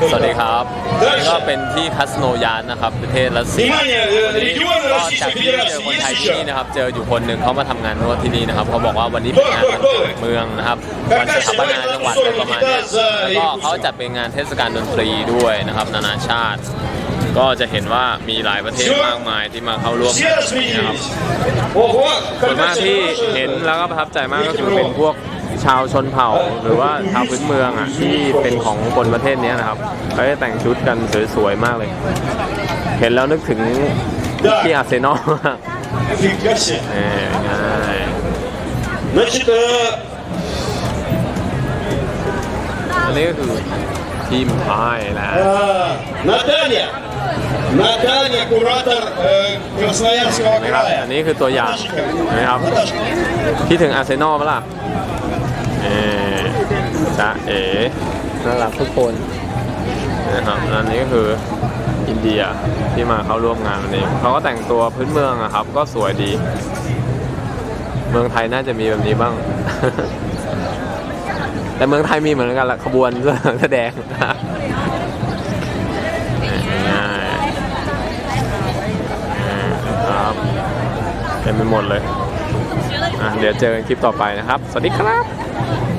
สวัสดีครับนี่ก็เป็นที่คัสโนยานนะครับประเทศรัสเซียก็จากที่เจอคนไทยที่นี่นะครับ เจออยู่คนหนึ่งเขามาทำงานนวดที่นี่นะครับเขาบอกว่าวันนี้เป็นงานวันเกิเมืองนะครับวันสถาปนาจังหวัดประมาณนี้แล้วก็เขาจัดเป็นงานเทศกาลดนตรีด้วยนะครับ นานาชาติ ก็จะเห็นว่ามีหลายประเทศมากมายที่มาเข้าร่วมนะครับ ส่วนมากที่เห็นแล้วก็ประทับใจมากก็คือเป็นพวก ชาวชนเผ่าหรือว่าชาวพื้นเมืองอะที่เป็นของคนประเทศนี้นะครับเขาจะแต่งชุดกันสวยๆมากเลย เห็นแล้วนึกถึงที่อาร์เซนอลเอันนี้ก็คือทีมไทยนะนาตาเนียนาตาเนียกูรัตร์กราสเนียสกบอันนี้คือตัวอย่างนะครับ ที่ถึงอาร์เซนอลปมล่ะ เออจ้าเอ๋น่ารักทุกคนนะครับอันนี้ก็คืออินเดียที่มาเข้าร่วมงานวันนี้เขาก็แต่งตัวพื้นเมืองอะครับ ก็สวยดี เมืองไทยน่าจะมีแบบนี้บ้าง แต่เมืองไทยมีเหมือนกันละขบวนเสื้อแสดงง่ายๆครับเต็มไปหมดเลยอะ เดี๋ยวเจอกันคลิปต่อไปนะครับ สวัสดีครับ